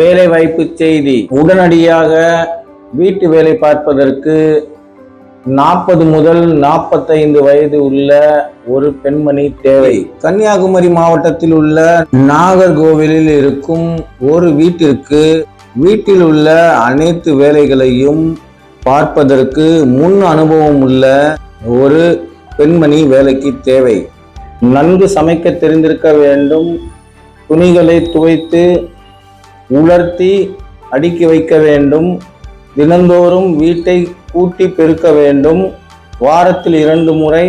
வேலைவாய்ப்பு செய்தி. உடனடியாக வீட்டு வேலை பார்ப்பதற்கு நாற்பது முதல் நாற்பத்தைந்து வயது உள்ள ஒரு பெண்மணி தேவை. கன்னியாகுமரி மாவட்டத்தில் உள்ள நாகர்கோவிலில் இருக்கும் ஒரு வீட்டிற்கு வீட்டில் உள்ள அனைத்து வேலைகளையும் பார்ப்பதற்கு முன் அனுபவம் உள்ள ஒரு பெண்மணி வேலைக்கு தேவை. நன்கு சமைக்க தெரிந்திருக்க வேண்டும். துணிகளை துவைத்து உலர்த்தி அடுக்கி வைக்க வேண்டும். தினந்தோறும் வீட்டை கூட்டி பெருக்க வேண்டும். வாரத்தில் இரண்டு முறை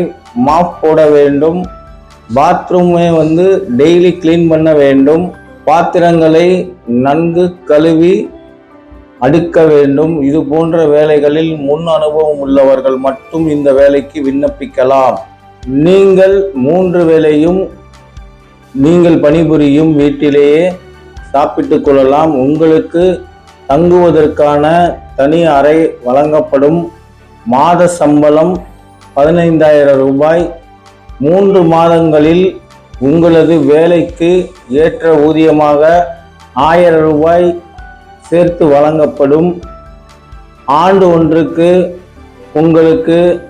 மாப் போட வேண்டும். பாத்ரூமை வந்து டெய்லி க்ளீன் பண்ண வேண்டும். பாத்திரங்களை நன்கு கழுவி அடுக்க வேண்டும். இது போன்ற வேலைகளில் முன் அனுபவம் உள்ளவர்கள் மட்டும் இந்த வேலைக்கு விண்ணப்பிக்கலாம். நீங்கள் மூன்று வேலையும் நீங்கள் பணிபுரியும் வீட்டிலேயே சாப்பிட்டுக் கொள்ளலாம். உங்களுக்கு தங்குவதற்கான தனி அறை வழங்கப்படும். மாத சம்பளம் பதினைந்தாயிரம் ரூபாய். மூன்று மாதங்களில் உங்களது வேலைக்கு ஏற்ற ஊதியமாக ஆயிரம் ரூபாய் சேர்த்து வழங்கப்படும். ஆண்டு ஒன்றுக்கு உங்களுக்கு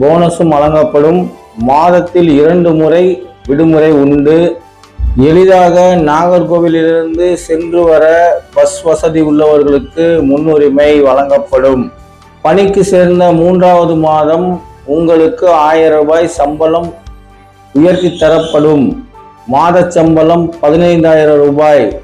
போனஸும் வழங்கப்படும். மாதத்தில் இரண்டு முறை விடுமுறை உண்டு. எளிதாக நாகர்கோவிலிருந்து சென்று வர பஸ் வசதி உள்ளவர்களுக்கு முன்னுரிமை வழங்கப்படும். பணிக்கு சேர்ந்த மூன்றாவது மாதம் உங்களுக்கு ஆயிரம் ரூபாய் சம்பளம் உயர்த்தி தரப்படும். மாதச் சம்பளம் பதினைந்தாயிரம் ரூபாய்.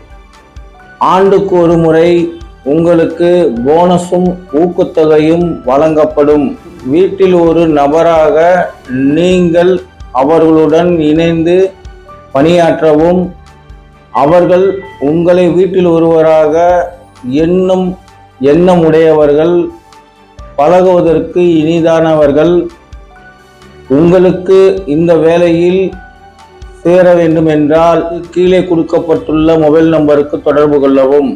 ஆண்டுக்கு ஒரு முறை உங்களுக்கு போனஸும் ஊக்கத்தொகையும் வழங்கப்படும். வீட்டில் ஒரு நபராக நீங்கள் அவர்களுடன் இணைந்து பணியாற்றவும் அவர்கள் உங்களை வீட்டில் ஒருவராக எண்ணும் எண்ணம் உடையவர்கள் பழகுவதற்கு இனிதானவர்கள். உங்களுக்கு இந்த வேலையில் சேர வேண்டும் என்றால் கீழே கொடுக்கப்பட்டுள்ள மொபைல் நம்பருக்கு தொடர்பு கொள்ளவும்.